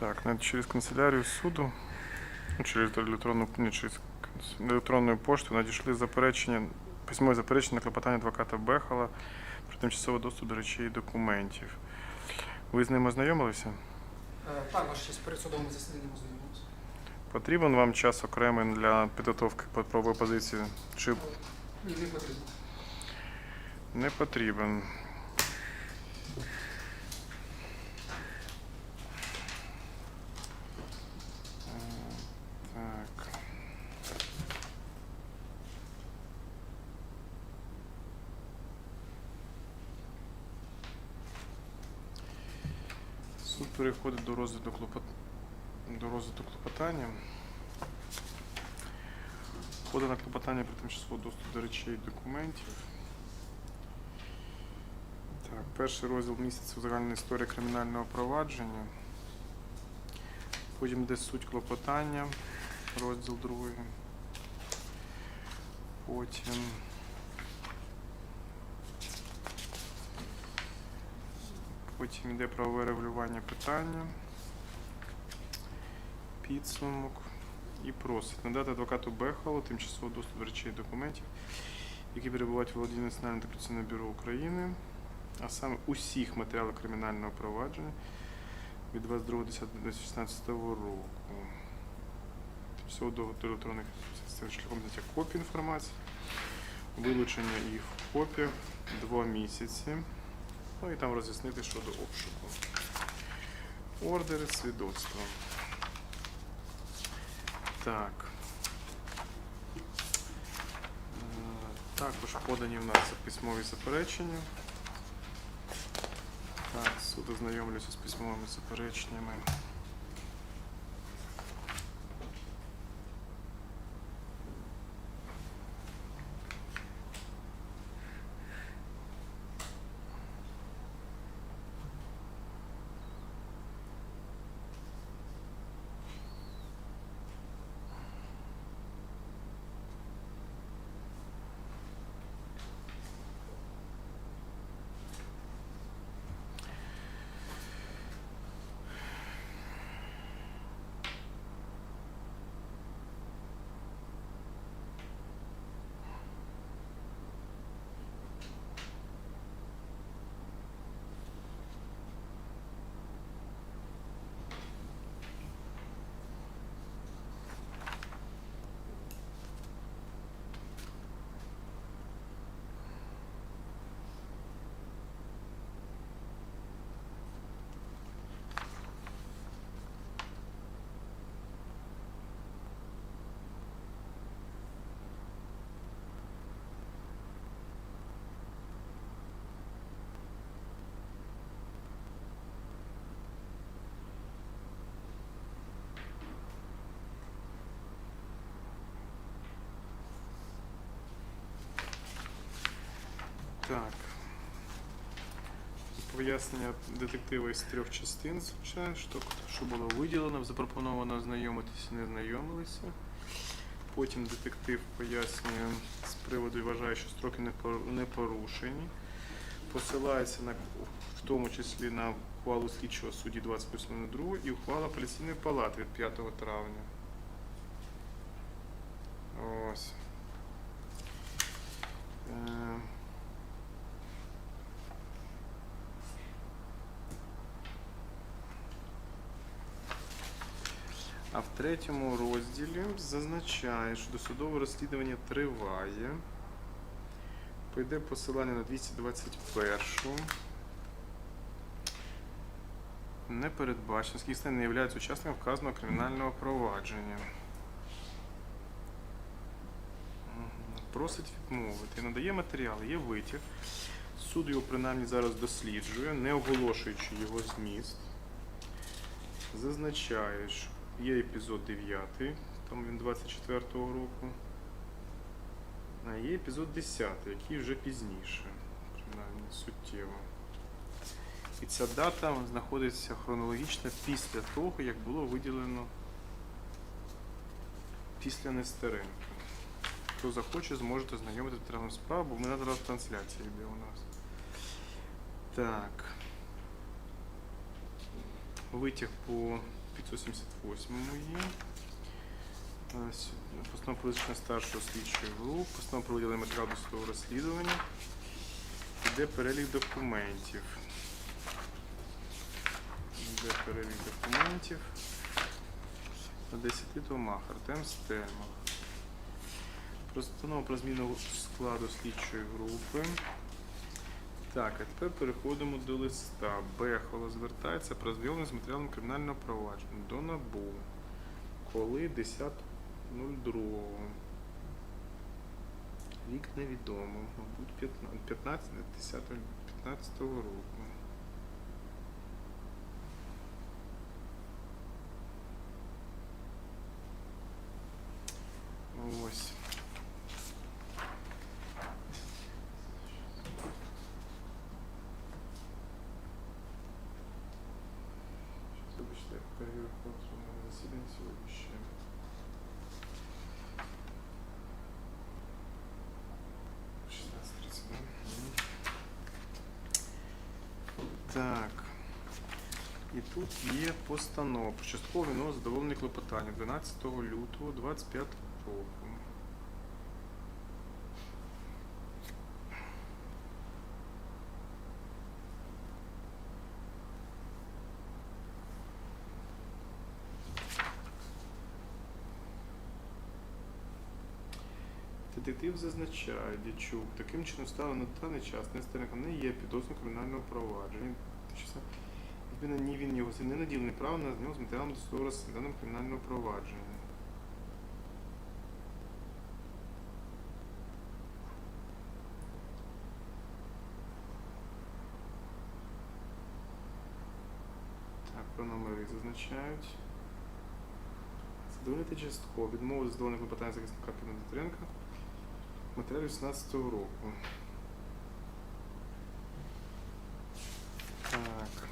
Так, на- через канцелярію суду, ну, через електронну, ні, через електронну пошту надійшли заперечення, письмове заперечення на клопотання адвоката Бехала про тимчасовий доступ до речей і документів. Ви з ним ознайомилися? Е, Так, честь, перед судовим засіданням ознайомилися. Потрібен вам час окремий для підготовки правової позиції? Чи Ні, не потрібно. не потрібен? Е, Так. Суд переходить до розгляду клопот... до розгляду клопотання. Подано клопотання про тимчасовий доступ до речей і документів. Так, перший розділ місяця загальна історія кримінального провадження. Потім йде суть клопотання, розділ другий. Потім. Потім йде правове регулювання питання, підсумок і просить надати адвокату Бехалу тимчасово доступ до речей і документів, які перебувають в володінні Національного антикорупційного бюро України, а саме усіх матеріалів кримінального провадження від 22.10.2016 року. Тимчасово до електронних систем шляхом взяття копій інформації, вилучення їх в копіях два місяці. Ну і там роз'яснити щодо обшуку. Ордери, свідоцтва. Так. Е, Також подані в нас письмові заперечення. Так, суд ознайомлюся з письмовими запереченнями. Так. Пояснення детектива із трьох частин, звичайно, що, що було виділено, запропоновано ознайомитися, не знайомилися. Потім детектив пояснює з приводу вважає, що строки не порушені. Посилається на в тому числі на ухвалу слідчого судді 28.02 і ухвала апеляційної палати від 5 травня. Ось. В третьому розділі зазначає, що досудове розслідування триває. Пойде посилання на 221. Не передбачено, скільки не є учасником вказаного кримінального провадження. Просить відмовити. Надає матеріали, є витяг. Суд його принаймні зараз досліджує, не оголошуючи його зміст. Зазначає, що є епізод 9, там він 24-го року. А є епізод 10, який вже пізніше, принаймні суттєво. І ця дата знаходиться хронологічно після того, як було виділено після Нестеренка. Хто захоче, зможете знайомити матеріалом справи, бо в мене зараз трансляція йде у нас. Так. Витяг по 578 є. Постанова визначення старшого слідчої групи, постанова про виділення матеріалу досудового розслідування. Іде перелік документів. Іде перелік документів. На 10 томах. Артем Стельмах. Постанова про зміну складу слідчої групи. Так, а тепер переходимо до листа. Бехоло звертається про знайомлення з матеріалом кримінального провадження до НАБУ. Коли 10.02. Рік невідомо. Мабуть, 15, 15 10 15 року. Ось. Щас, Вибачте, я перевірку на засідання сьогодні ще. В 16:30, да? Мгм. Так. І тут є постанова Початковий нос задоволений клопотання 12 лютого 25 року. Детектив зазначає, Дячук, таким чином стало на даний час Нестеренко не є підозрюваним кримінального провадження. Відповідно, ні він, ні його син не наділений право на знайомство з матеріалом досудового розслідування кримінального провадження. Так, про номери зазначають. Задовольнити частково. Відмову задоволення клопотання захисника Кіна Дмитренка. Матеріалів 16 року. Так.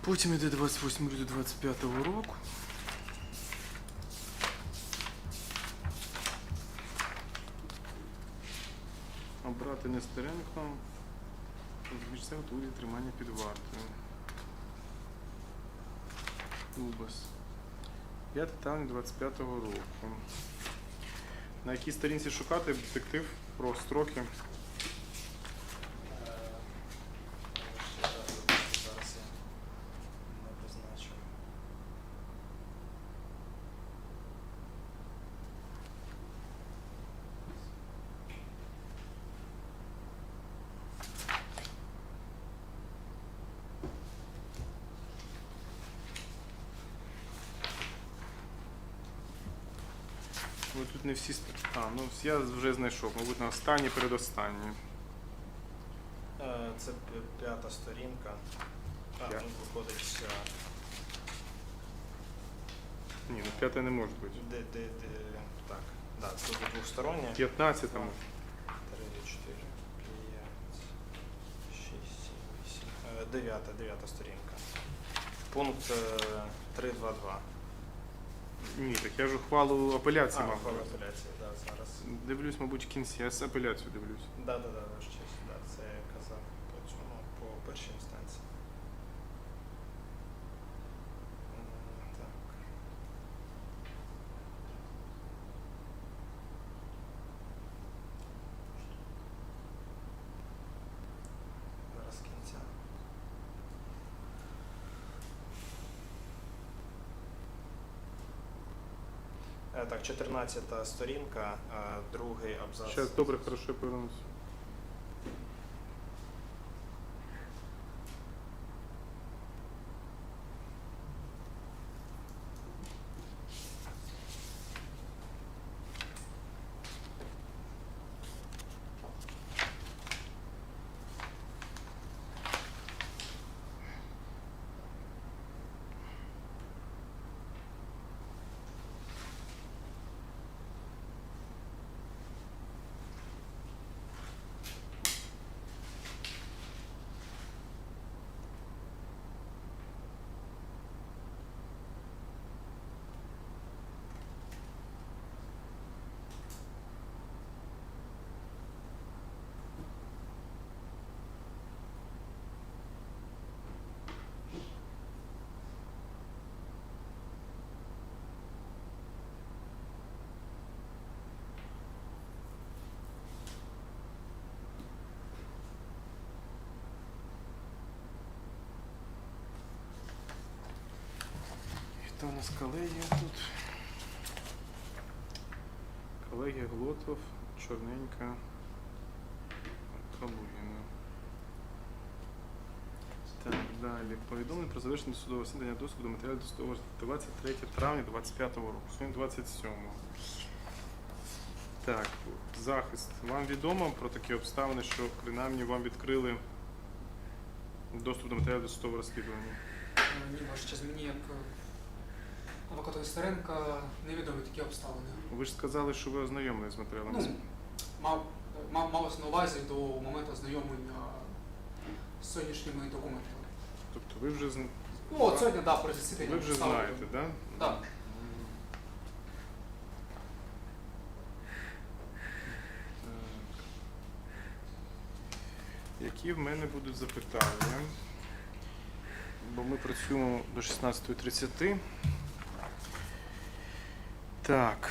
Потім іде 28 лютого 25 року. Обрати Нестеренко. Відмічце у вигляді тримання під вартою. Лубас. 5 танк 25-го року. На якій сторінці шукати детектив про строки? Е, ще раз, вибачте, Зараз я не призначив. Ой, тут не всі. А, ну я вже знайшов, мабуть, на останній передостанній. Е, Це п'ята сторінка. А, П'ята. тут виходить е, Ні, ну п'яте не може бути. де, де, де, так, да, тут двостороння. 15 там. 3, 4, 5, 6, 7, 8. Дев'ята, дев'ята сторінка. Пункт е, 3.2.2. Ні, так я ж ухвалу апеляції А, мав. ухвалу апеляції, да, зараз. Дивлюсь, мабуть, кінці. Я з апеляцію дивлюсь. Да, да, да, ваш честь, да, це я казав по цьому, по першій інстанції. М, Так. Зараз кінця. Е, Так, 14 сторінка, другий абзац. Зараз добре, хорошо, я. Хто у нас колегія тут? Колегія Глотов, Чорненька, Калугіна. Так, далі. Повідомлення про завершення судового засідання доступу до матеріалів досудового 23 травня 25 року. Сьогодні 27. Так, захист. Вам відомо про такі обставини, що принаймні вам відкрили доступ до матеріалів досудового розслідування? Е, Ні, ваш час мені як адвокату Істеренка невідомі такі обставини. Ви ж сказали, що ви ознайомились з матеріалами. Ну, мав, мав, малось на увазі до моменту ознайомлення з сьогоднішніми документами. Тобто ви вже зн- Ну, от сьогодні, так, да, при засіданні. ви вже знаєте, так? Так. Які в мене будуть запитання? Бо ми працюємо до 16.30. Так,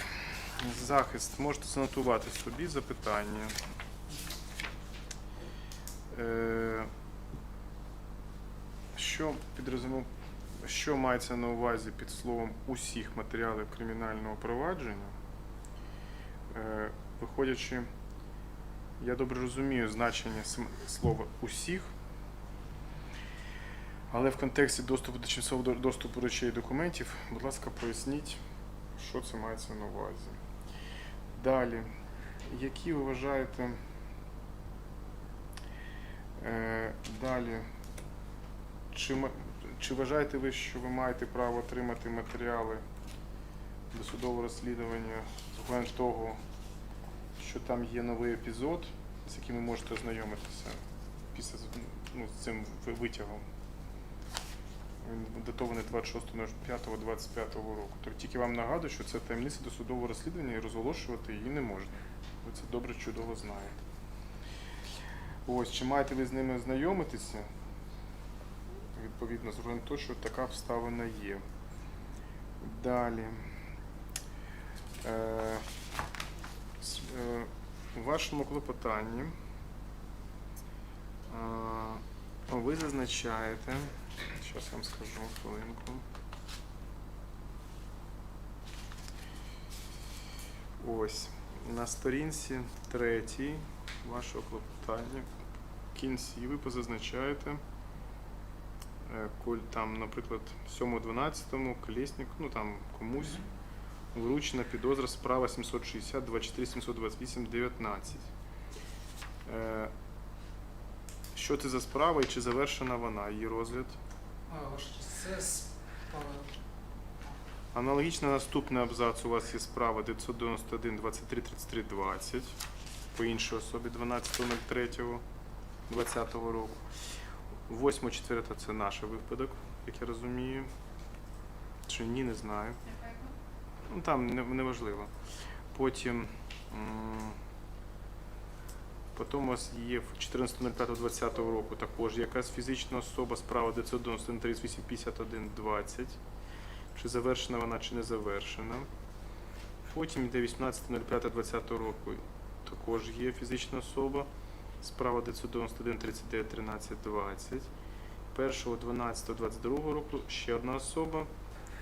захист. Можете занотувати собі запитання. Е, Що підрозумів, що мається на увазі під словом усіх матеріалів кримінального провадження? Е, Виходячи, я добре розумію значення слова усіх, але в контексті доступу до часового доступу речей і документів, будь ласка, поясніть, що це мається на увазі. Далі, які ви вважаєте е, далі, чи, чи вважаєте ви, що ви маєте право отримати матеріали досудового розслідування з огляду того, що там є новий епізод, з яким ви можете ознайомитися після ну, з цим витягом. Він датований 26.05.25 року. Тобто тільки вам нагадую, що це таємниця досудового розслідування і розголошувати її не можна. Ви це добре чудово знаєте. Ось, чи маєте ви з ними ознайомитися? Відповідно, з огляду на те, що така обставина є. Далі. Е, е, у вашому клопотанні е, ви зазначаєте, зараз я вам скажу хвилинку. Ось, на сторінці третій вашого клопотання в кінці ви позазначаєте, е, коль там, наприклад, 7.12 колесник, ну там комусь вручена підозра справа 760 24 728 19. Е, Що це за справа і чи завершена вона, її розгляд? А, ваш це справа. Аналогічно наступний абзац у вас є справа 991 23 33 20 по іншій особі 12.03.20 року. 8.4 це наш випадок, як я розумію. Чи ні, не знаю. Ну там неважливо. Потім. Потім у вас є в 14.05.20 року також якась фізична особа, справа 991 38 51 20. Чи завершена вона, чи не завершена. Потім йде 18.05.20 року. Також є фізична особа. Справа 991 39 13 20. 1.12.22 року ще одна особа.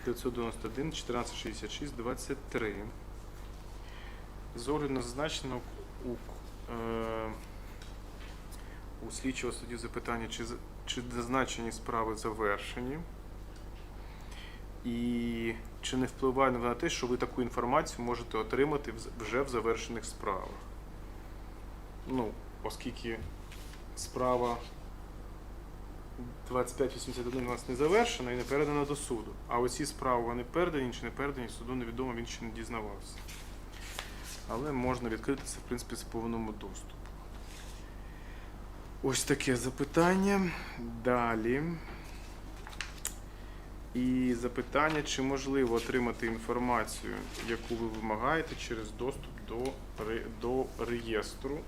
991 14 66 23. З огляду на зазначено у, у слідчого судді запитання, чи, чи зазначені справи завершені, і чи не впливає на те, що ви таку інформацію можете отримати вже в завершених справах. Ну, оскільки справа 2581 у нас не завершена і не передана до суду. А оці справи вони передані чи не передані, суду невідомо, він ще не дізнавався. Але можна відкрити це, в принципі, з повному доступу. Ось таке запитання. Далі. І запитання, чи можливо отримати інформацію, яку ви вимагаєте через доступ до, до реєстру.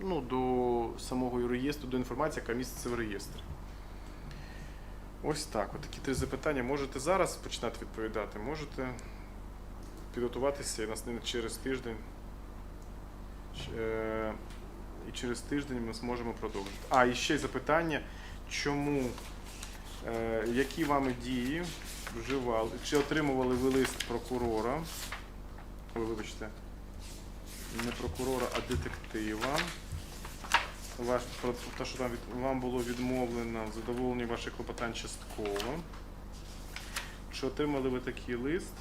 Ну, до самого реєстру, до інформації, яка міститься в реєстрі. Ось так. От такі три запитання. Можете зараз починати відповідати, можете підготуватися і нас через тиждень. Е, І через тиждень ми зможемо продовжити. А, і ще запитання, чому Е, які вами дії вживали? Чи отримували ви лист прокурора? Ой, вибачте, не прокурора, а детектива. Ваш, про те, що там від, вам було відмовлено в задоволенні ваших клопотань частково. Чи отримали ви такий лист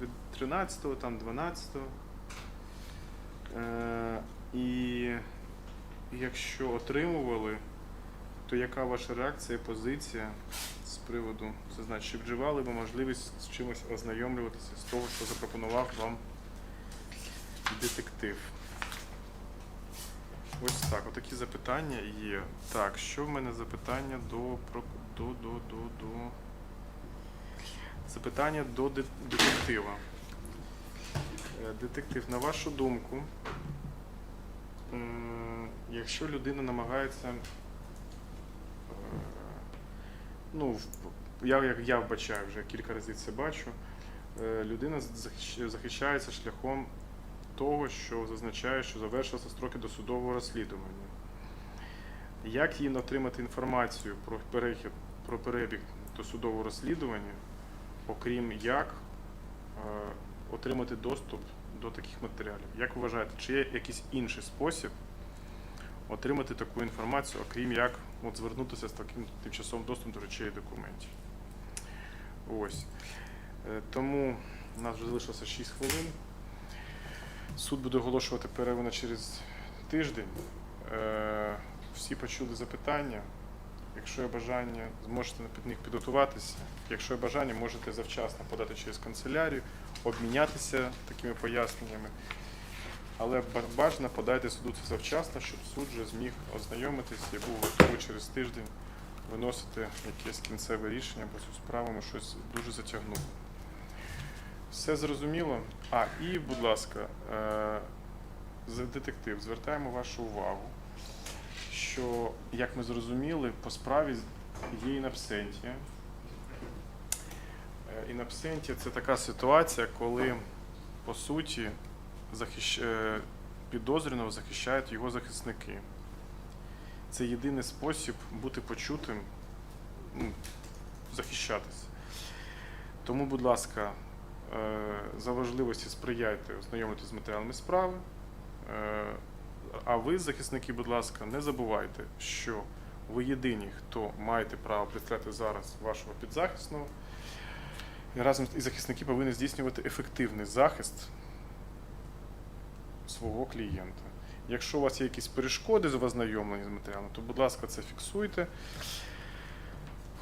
від 13-го, там 12-го? Е, і якщо отримували, то яка ваша реакція, позиція з приводу це значить, чи вживали ви можливість з чимось ознайомлюватися з того, що запропонував вам детектив? Ось так, отакі запитання є. Так, що в мене запитання до до, до, до, до... Запитання до детектива. Е, Детектив, на вашу думку, якщо людина намагається, е, ну, я, як я вбачаю вже кілька разів це бачу, е, людина захищається шляхом того, що зазначає, що завершилися строки досудового розслідування. Як їй отримати інформацію про перехід, про перебіг досудового розслідування, окрім як е, отримати доступ до таких матеріалів? Як вважаєте, чи є якийсь інший спосіб отримати таку інформацію, окрім як от, звернутися з таким тимчасовим доступом до речей і документів? Ось. Е, Тому у нас вже залишилося 6 хвилин. Суд буде оголошувати перерву на через тиждень. Е, Всі почули запитання. Якщо є бажання, зможете під них підготуватися. Якщо є бажання, можете завчасно подати через канцелярію, обмінятися такими поясненнями. Але бажано подайте суду це завчасно, щоб суд вже зміг ознайомитися і був готовий через тиждень виносити якесь кінцеве рішення, бо цю справу ми щось дуже затягнули. Все зрозуміло. А, і, будь ласка, е, детектив, звертаємо вашу увагу, що, як ми зрозуміли, по справі є інабсентія. Е, Інабсентія це така ситуація, коли, по суті, захищ... е, підозрюваного захищають його захисники. Це єдиний спосіб бути почутим, ну, захищатися. Тому, будь ласка, е, за важливості сприяйте ознайомитися з матеріалами справи. А ви, захисники, будь ласка, не забувайте, що ви єдині, хто маєте право представляти зараз вашого підзахисного. І разом і захисники повинні здійснювати ефективний захист свого клієнта. Якщо у вас є якісь перешкоди в ознайомленні з матеріалом, то, будь ласка, це фіксуйте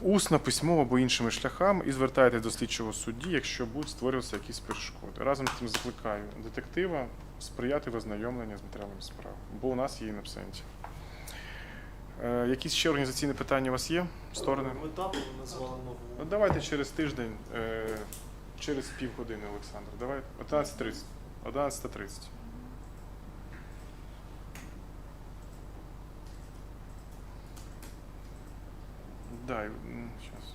усно, письмово або іншими шляхами і звертайтеся до слідчого судді, якщо будуть створюватися якісь перешкоди. Разом з тим закликаю детектива сприяти в ознайомленні з матеріалами справи, бо у нас є інабсенті. Е, якісь ще організаційні питання у вас є? Сторони? Мета назвали нову. Ну, давайте через тиждень, е, через півгодини, Олександр. Давай 11.30. 11.30. Щас.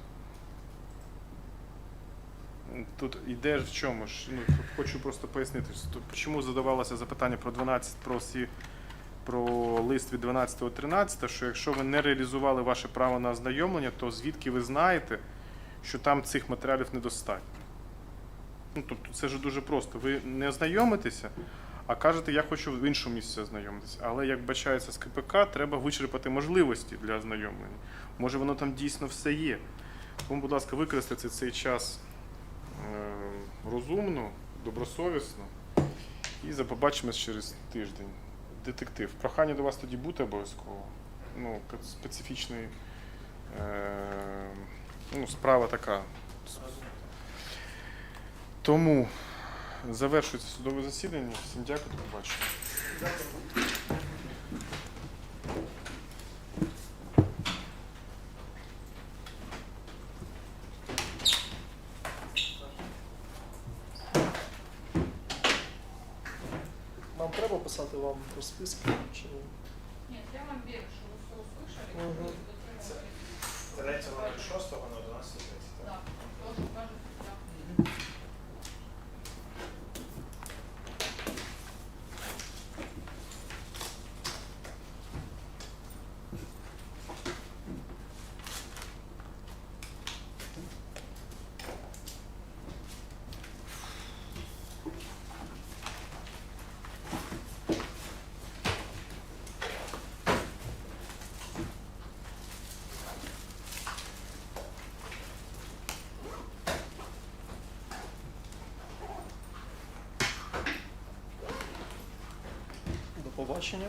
М, Тут ж в чому ж? Ну, хочу просто пояснити, чому задавалося запитання про 12, про всі про лист від 12.13, що якщо ви не реалізували ваше право на ознайомлення, то звідки ви знаєте, що там цих матеріалів недостатньо? Ну, тобто це ж дуже просто. Ви не ознайомитеся, а кажете, я хочу в іншому місці ознайомитися. Але як бачається з КПК, треба вичерпати можливості для ознайомлення. Може, воно там дійсно все є. Тому, будь ласка, використайте цей час е, розумно, добросовісно і побачимось через тиждень. Детектив. Прохання до вас тоді бути обов'язково. Ну, специфічний. Е, ну, справа така. Тому завершується судове засідання. Всім дякую, до побачення. Нам треба писати вам про списки побачення.